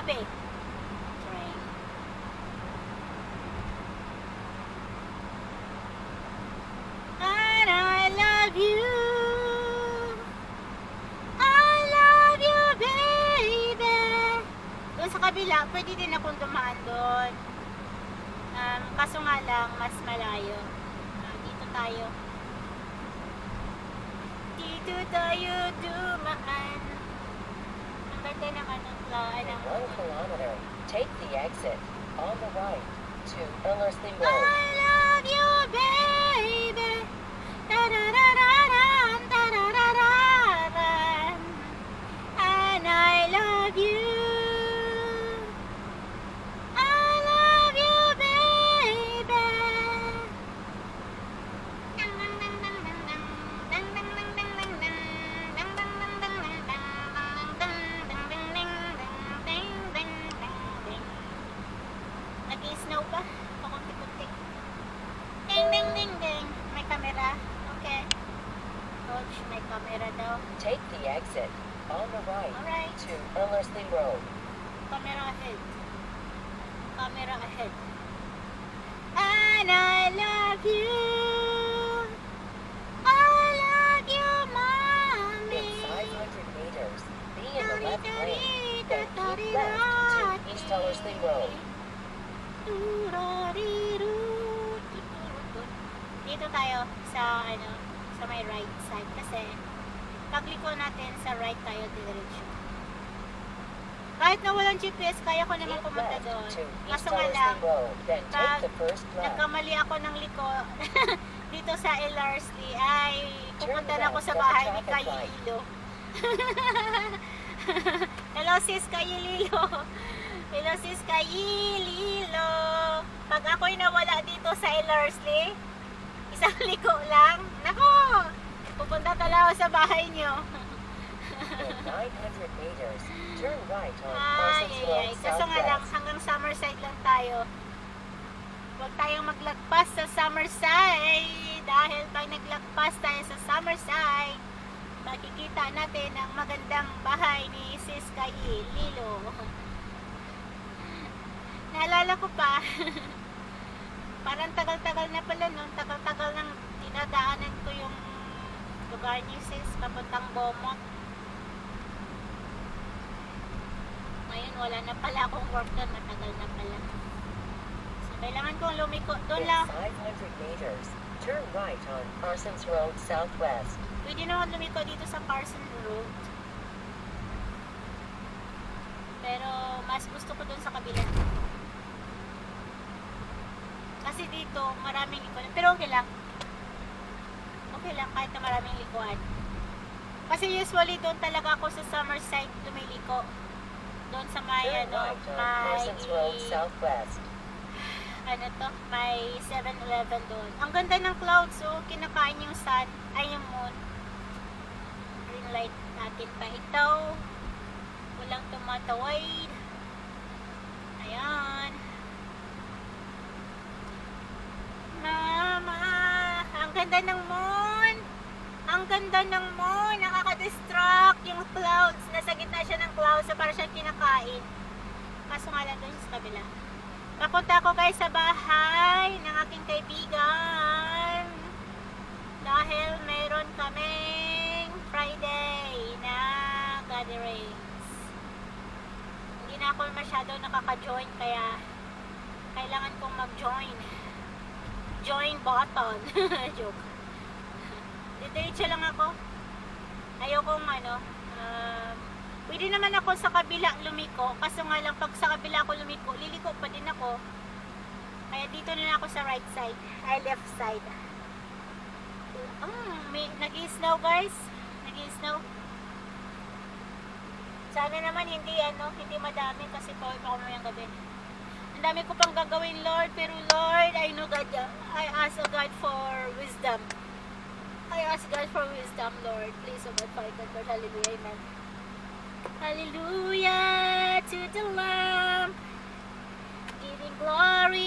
And I love you. I love you, baby. Sa kabila, pwede din akong dumaan doon. Um, kaso nga lang, mas malayo. Ah, dito tayo. Dito tayo dumaan. Take the exit on the right to Ellerslie Road. Nag-snow pa? Pakunti-kunti. Ding, ding, ding, ding. May camera. Okay. Coach, may camera daw. Take the exit on the right to Ellerslie Road. Camera ahead. Camera ahead. And I love you. I love you, In mommy. 500 meters, be in the left lane, then keep left to East Ellerslie Road. Dito tayo sa ano, sa may right side kasi pagliko natin sa right tayo diretso. Kahit na walang GPS, kaya ko naman pumunta doon. Kaso nga lang, pag nagkamali ako ng liko dito sa Ellerslie ay pupunta na ako sa bahay ni. Kayililo. Hello sis Kayililo. Hello sis Kayililo. Pag ako'y nawala dito sa Ellerslie, isang liko lang, nako, pupunta talaga sa bahay niyo. In 900 meters, turn right on Ay, ay, ay. Kaso nga lang, hanggang Summerside lang tayo. Huwag tayong maglagpas sa Summerside. Dahil pag naglagpas tayo sa Summerside, makikita natin ang magandang bahay ni Sis Kay Lilo. Naalala ko pa, parang tagal-tagal na pala nun, tagal-tagal nang dinadaanan ko yung lugar ni Sis, papuntang Beaumont. Ngayon, wala na pala akong work doon. Matagal na pala. So, kailangan kong lumiko. Doon lang. 500 meters, turn right on Parsons Road Southwest. Pwede naman lumiko dito sa Carson Road. Pero, mas gusto ko doon sa kabila. Kasi dito, maraming likuan. Pero okay lang. Okay lang, kahit na maraming likuan. Kasi usually doon talaga ako sa Summerside lumiliko. Doon sa may, ano, on may Southwest. ano to, may 7-Eleven doon. Ang ganda ng clouds, oh, kinakain yung sun, ay yung moon. Green light natin pa ito. Walang tumatawid. Ayan. Mama, ang ganda ng moon. Ang ganda ng moon. Nakaka-distract yung clouds. Nasa gitna siya ng clouds, so parang siyang kinakain. Kaso doon sa kabila. Papunta ako guys sa bahay ng aking kaibigan. Dahil meron kaming Friday na gatherings. Hindi na ako masyado nakaka-join kaya kailangan kong mag-join. Join button. Joke. Didiretso lang ako. Ayokong ano, um, Pwede naman ako sa kabila lumiko. Kaso nga lang pag sa kabila ako lumiko, liliko pa din ako. Kaya dito na ako sa right side. Ay, left side. Mm, may, nag-snow guys. Nag-snow. Sana naman hindi ano, hindi madami kasi pauwi pa ako mamayang gabi dami ko pang gagawin, Lord. Pero Lord, I know God, I ask oh God for wisdom. I ask God for wisdom, Lord. Please, oh God, Father God, Lord. Hallelujah, amen. Hallelujah to the Lamb. Giving glory